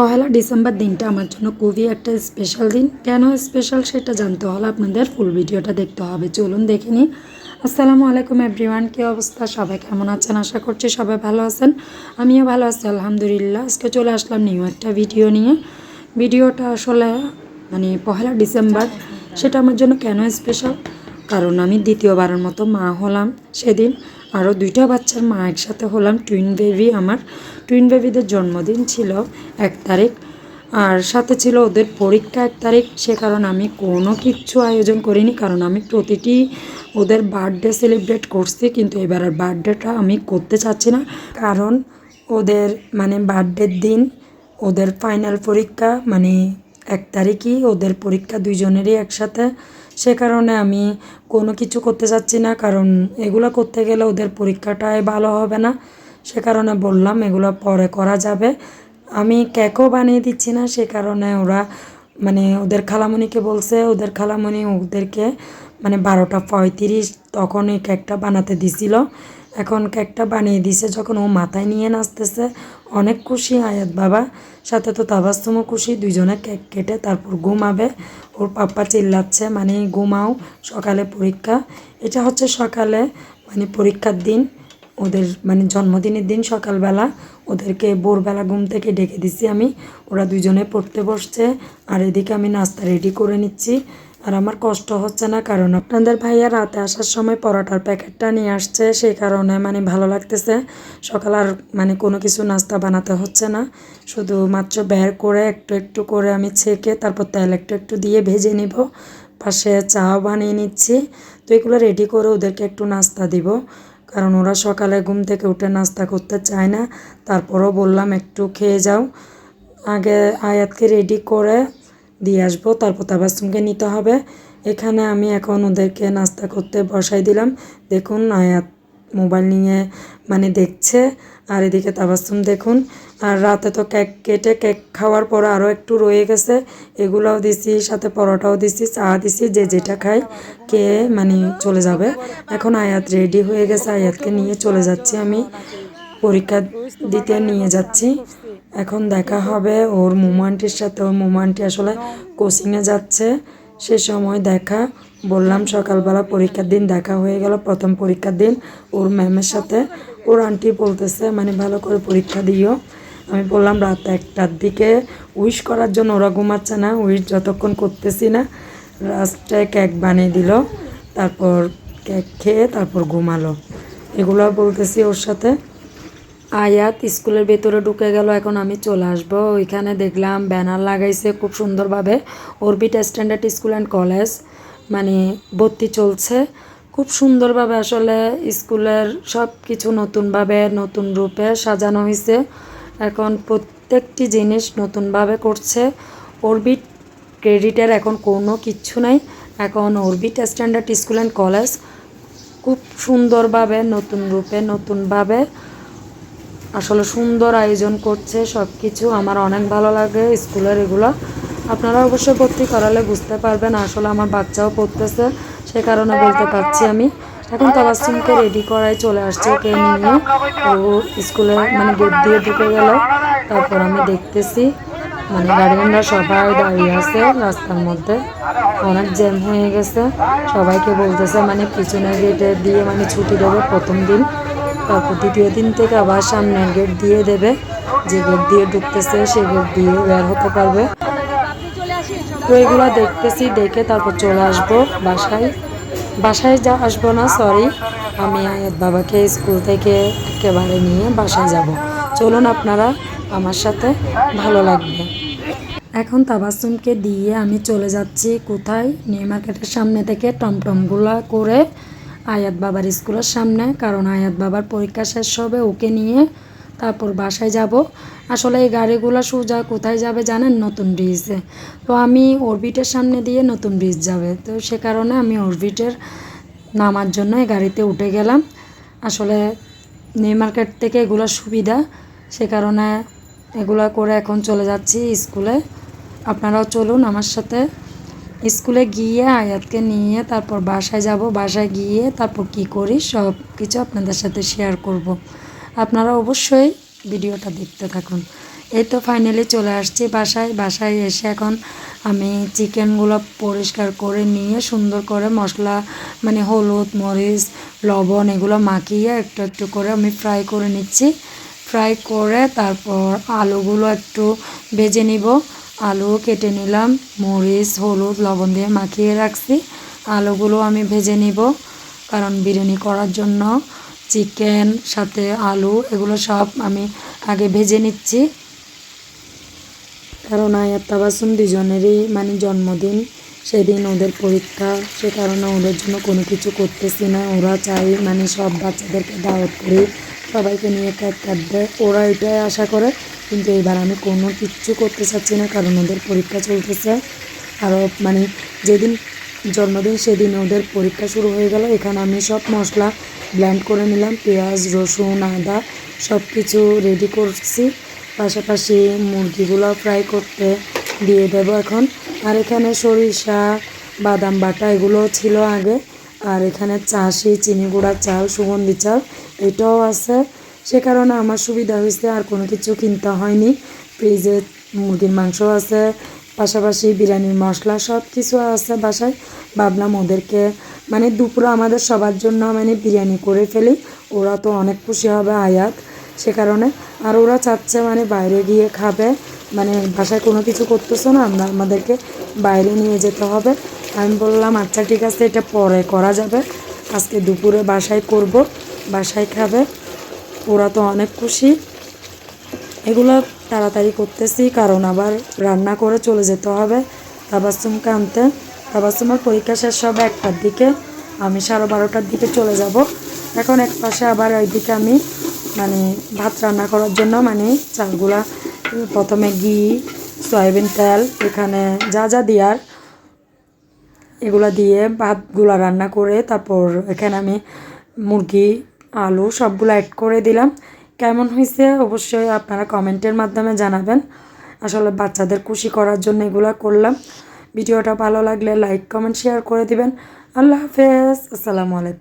পহেলা December দিনটা আমার জন্য খুবই একটা স্পেশাল দিন। কেন স্পেশাল সেটা জানতে হলে আপনাদের ফুল ভিডিওটা দেখতে হবে। চলুন দেখে নিই। আসসালামু আলাইকুম এভরিওয়ান কী অবস্থা? সবাই কেমন আছেন? আশা করছি সবাই ভালো আছেন। আমিও ভালো আছি, আলহামদুলিল্লাহ। আজকে চলে আসলাম নিউ একটা ভিডিও নিয়ে। ভিডিওটা আসলে মানে পহেলা ডিসেম্বর, সেটা আমার জন্য কেন স্পেশাল কারণ আমি দ্বিতীয়বারের মতো মা হলাম সেদিন। আরও দুইটা বাচ্চার মা একসাথে হলাম। টুইন বেবি আমার। টুইন বেবিদের জন্মদিন ছিল এক তারিখ। আর সাথে ছিল ওদের পরীক্ষা এক তারিখ। সে কারণে আমি কোনো কিচ্ছু আয়োজন করিনি, কারণ আমি প্রতিটি ওদের বার্থডে সেলিব্রেট করছি, কিন্তু এবার আর বার্থডেটা আমি করতে চাচ্ছি না। কারণ ওদের মানে বার্থডের দিন, ওদের ফাইনাল পরীক্ষা মানে এক তারিখই ওদের পরীক্ষা দুইজনেরই একসাথে। সে কারণে আমি কোনো কিছু করতে চাচ্ছি না, কারণ এগুলো করতে গেলে ওদের পরীক্ষাটাই ভালো হবে না। সে কারণে বললাম, এগুলো পরে করা যাবে। আমি কেকও বানিয়ে দিচ্ছি না, সে কারণে ওরা মানে ওদের খালামণিকে বলছে, ওদের খালামণি ওদেরকে মানে বারোটা পঁয়ত্রিশ তখন এই কেকটা বানাতে দিছিল। এখন কেকটা বানিয়ে দিছে যখন ও মাথায় নিয়ে নাচতেছে। অনেক খুশি আয়াত বাবা। সাথে তো তাবাস্তমও খুশি। দুইজনে কেক কেটে তারপর ঘুমাবে। ওর পাপ্পা চিল্লাচ্ছে মানে ঘুমাও, সকালে পরীক্ষা। এটা হচ্ছে সকালে মানে পরীক্ষার দিন। ওদের মানে জন্মদিনের দিন সকালবেলা। ওদেরকে ভোরবেলা ঘুম থেকে ডেকে দিছি আমি। ওরা দুজনে পড়তে বসছে। আর এদিকে আমি নাস্তা রেডি করে নিচ্ছি। আর আমার কষ্ট হচ্ছে না কারণ আপনাদের ভাইয়া রাতে আসার সময় পরোটার প্যাকেটটা নিয়ে আসছে, সেই কারণে মানে ভালো লাগতেছে। সকাল আর মানে কোনো কিছু নাস্তা বানাতে হচ্ছে না। শুধু মাত্র বের করে একটু একটু করে আমি ছেঁকে তারপর তেল একটু একটু দিয়ে ভেজে নিব। পাশে চাও বানিয়ে নিচ্ছি। তো এগুলো রেডি করে ওদেরকে একটু নাস্তা দিব। কারণ ওরা সকালে ঘুম থেকে উঠে নাস্তা করতে চায় না। তারপরও বললাম একটু খেয়ে যাও। আগে আয়াতকে রেডি করে দিয়ে আসব, তারপর তাবাসুমকে নিতে হবে। এখানে আমি এখন ওদেরকে নাস্তা করতে বসাই দিলাম। দেখুন, আয়াত মোবাইল নিয়ে মানে দেখছে, আর এদিকে তাবাসুম দেখুন। আর রাতে তো কেক কেটে কেক খাওয়ার পর আরও একটু রয়ে গেছে। এগুলোও দিছি, সাথে পরোটাও দিছি, চা দিছি, যে যেটা খাই কে মানে চলে যাবে। এখন আয়াত রেডি হয়ে গেছে, আয়াতকে নিয়ে চলে যাচ্ছি আমি। পরীক্ষা দিতে নিয়ে যাচ্ছি। এখন দেখা হবে ওর মোমান্টির সাথে। ওর মোমান্টি আসলে কোচিংয়ে যাচ্ছে। সে সময় দেখা, বললাম সকালবেলা পরীক্ষার দিন দেখা হয়ে গেল, প্রথম পরীক্ষার দিন ওর ম্যামের সাথে। ওর আন্টি বলতেছে মানে ভালো করে পরীক্ষা দিও। আমি বললাম, রাত একটার দিকে উইশ করার জন্য ওরা ঘুমাচ্ছে না উইশ যতক্ষণ করতেছি না। লাস্টে কেক বানিয়ে দিল, তারপর কেক খেয়ে তারপর ঘুমালো। এগুলো বলতেছি ওর সাথে। আয়াত স্কুলের ভেতরে ঢুকে গেল, এখন আমি চলে আসব। ওইখানে দেখলাম ব্যানার লাগাইছে খুব সুন্দরভাবে। Orbit standard school and college মানে ভর্তি চলছে। খুব সুন্দরভাবে আসলে স্কুলের সব কিছু নতুনভাবে, নতুন রূপে সাজানো হয়েছে এখন প্রত্যেকটি জিনিস নতুনভাবে করছে। অরবিট ক্রেডিটের এখন কোনো কিচ্ছু নাই। এখন orbit standard school and college, খুব সুন্দরভাবে, নতুন রূপে, নতুনভাবে আসলে সুন্দর আয়োজন করছে সব কিছু আমার অনেক ভালো লাগে স্কুলের এগুলো। আপনারা অবশ্যই ভর্তি করালে বুঝতে পারবেন, আসলে আমার বাচ্চাও পড়তেছে, সে কারণে বলতে পারছি আমি। এখন তাবাসুমকে রেডি করাই চলে আসছে ওকে নিয়ে। ও স্কুলে মানে গেট দিয়ে ঢুকে গেল, তারপর আমি দেখতেছি মানে গার্ডিয়ানরা সবাই দাঁড়িয়ে আছে রাস্তার মধ্যে। অনেক জ্যাম হয়ে গেছে, সবাইকে বলতেছে মানে পিছনের গেটে দিয়ে মানে ছুটি দেবে প্রথম দিন। তারপর দ্বিতীয় দিন থেকে আবার সামনের গেট দিয়ে দেবে। যে গেট দিয়ে ঢুকতেছে, সে গেট দিয়ে বের হতে পারবে। তো এগুলো দেখতেছি, দেখে তারপর চলে আসব বাসায়। বাসায় যা আসব না সরি আমি আয়াত বাবাকে স্কুল থেকে একেবারে নিয়ে বাসায় যাব। চলুন আপনারা আমার সাথে ভালো লাগবে। এখন তাবাসুমকে দিয়ে আমি চলে যাচ্ছি কোথায়? নিউ মার্কেটের সামনে থেকে টমটমগুলো করে আয়াত বাবার স্কুলের সামনে, কারণ আয়াত বাবার পরীক্ষা শেষ হবে, ওকে নিয়ে তারপর বাসায় যাব। আসলে এই গাড়িগুলো সোজা কোথায় যাবে জানেন? নতুন ব্রিজে তো আমি অরবিটের সামনে দিয়ে নতুন ব্রিজ যাবে। তো সে কারণে আমি অরবিটের নামার জন্য এই গাড়িতে উঠে গেলাম। আসলে নিউ মার্কেট থেকে এগুলো সুবিধা। সে কারণে এগুলো করে এখন চলে যাচ্ছি স্কুলে। আপনারাও চলুন আমার সাথে। স্কুলে গিয়ে আয়াতকে নিয়ে তারপর বাসায় যাব, বাসায় গিয়ে তারপর কি করি সব কিছু আপনাদের সাথে শেয়ার করব। আপনারা অবশ্যই ভিডিওটা দেখতে থাকুন। এই তো ফাইনালি চলে আসছি বাসায়। বাসায় এসে এখন আমি চিকেনগুলো পরিষ্কার করে নিয়ে সুন্দর করে মশলা মানে হলুদ, মরিচ, লবণ এগুলো মাখিয়ে একটু একটু করে আমি ফ্রাই করে নিচ্ছি। ফ্রাই করে তারপর আলুগুলো একটু ভেজে নিব। আলু কেটে নিলাম, মরিচ, হলুদ, লবণ দিয়ে মাখিয়ে রাখছি। আলুগুলো আমি ভেজে নিব, কারণ বিরিয়ানি করার জন্য চিকেন, সাথে আলু, এগুলো সব আমি আগে ভেজে নিচ্ছি। কারণ আয়াত তাবাসুম দুজনেরই মানে জন্মদিন, সেদিন ওদের পরীক্ষা, সে কারণে ওদের জন্য কোনো কিছু করতেছি না। ওরা চাই মানে সব বাচ্চাদেরকে দাওয়াত করি, সবাইকে নিয়ে কেক কাটবে। ওরা এটাই আশা করে কিন্তু এবার আমি কোনো কিচ্ছু করতে চাচ্ছি না, কারণ ওদের পরীক্ষা চলতেছে। আরও মানে যেদিন জন্মদিন সেদিন ওদের পরীক্ষা শুরু হয়ে গেল। এখানে আমি সব মশলা ব্ল্যান্ড করে নিলাম। পেঁয়াজ, রসুন, আদা সব কিছু রেডি করছি। পাশাপাশি মুরগিগুলো ফ্রাই করতে দিয়ে দেব এখন। আর এখানে সরিষা, বাদাম বাটা এগুলো ছিল আগে। আর এখানে চাষি চিনি গুঁড়া, চাল, সুগন্ধি চাল এটাও আছে। সে কারণে আমার সুবিধা হয়েছে, আর কোনো কিছু কিনতে হয়নি। ফ্রিজে মুরগির মাংস আছে, পাশাপাশি বিরিয়ানির মশলা সব কিছু আছে বাসায়। ভাবলাম ওদেরকে মানে দুপুরে আমাদের সবার জন্য মানে বিরিয়ানি করে ফেলি। ওরা তো অনেক খুশি হবে, আয়াত। সে কারণে, আর ওরা চাচ্ছে মানে বাইরে গিয়ে খাবে। মানে বাসায় কোনো কিছু করতেছো না, আমরা আমাদেরকে বাইরে নিয়ে যেতে হবে। আমি বললাম আচ্ছা ঠিক আছে, এটা পরে করা যাবে। আজকে দুপুরে বাসায় করব, বাসায় খাবে। ওরা তো অনেক খুশি। এগুলো তাড়াতাড়ি করতেছি, কারণ আবার রান্না করে চলে যেতে হবে। তাবাসুমকে আনতে। তাবাসুমের পরীক্ষা শেষ হবে একটার দিকে। আমি সাড়ে বারোটার দিকে চলে যাব। এখন এক পাশে আবার ওইদিকে আমি মানে ভাত রান্না করার জন্য মানে চালগুলা, প্রথমে ঘি, সয়াবিন তেল, এখানে যা যা দেওয়ার, এগুলা দিয়ে ভাতগুলা রান্না করে তারপর এখানে আমি মুরগি আলু সবগুলো অ্যাড করে দিলাম। কেমন হয়েছে অবশ্যই আপনারা কমেন্টের মাধ্যমে জানাবেন। আসলে বাচ্চাদের খুশি করার জন্য এগুলো করলাম। ভিডিওটা ভালো লাগলে লাইক কমেন্ট শেয়ার করে দিবেন। আল্লাহ হাফেজ। আসসালামু আলাইকুম।